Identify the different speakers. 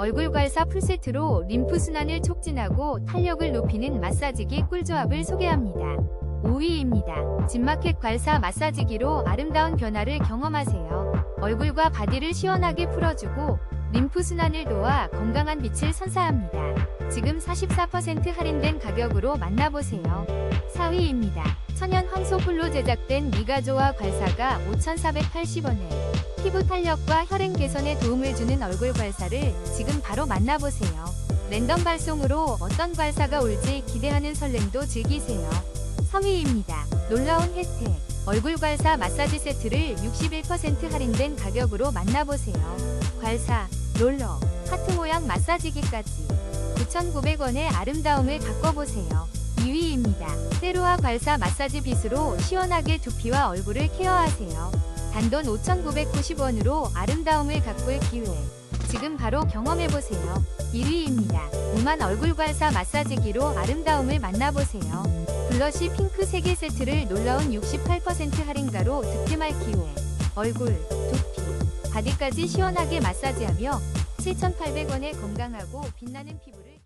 Speaker 1: 얼굴 괄사 풀세트로 림프 순환을 촉진하고 탄력을 높이는 마사지기 꿀조합을 소개합니다. 5위입니다. 진마켓 괄사 마사지기로 아름다운 변화를 경험하세요. 얼굴과 바디를 시원하게 풀어주고 림프 순환을 도와 건강한 빛을 선사합니다. 지금 44% 할인된 가격으로 만나보세요. 4위입니다. 천연 황소풀로 제작된 미가조와 괄사가 5,480원에 피부 탄력과 혈행 개선에 도움을 주는 얼굴 괄사를 지금 바로 만나보세요. 랜덤 발송으로 어떤 괄사가 올지 기대하는 설렘도 즐기세요. 3위입니다. 놀라운 혜택. 얼굴 괄사 마사지 세트를 61% 할인된 가격으로 만나보세요. 괄사, 롤러, 하트 모양 마사지기까지 9,900원의 아름다움을 바꿔보세요. 2위입니다. 세로와 괄사 마사지 빗으로 시원하게 두피와 얼굴을 케어하세요. 단돈 5,990원으로 아름다움을 가꿀 기회. 지금 바로 경험해보세요. 1위입니다. 무만 얼굴 괄사 마사지기로 아름다움을 만나보세요. 블러쉬 핑크 3개 세트를 놀라운 68% 할인가로 득템할 기회. 얼굴, 두피, 바디까지 시원하게 마사지하며 7,800원의 건강하고 빛나는 피부를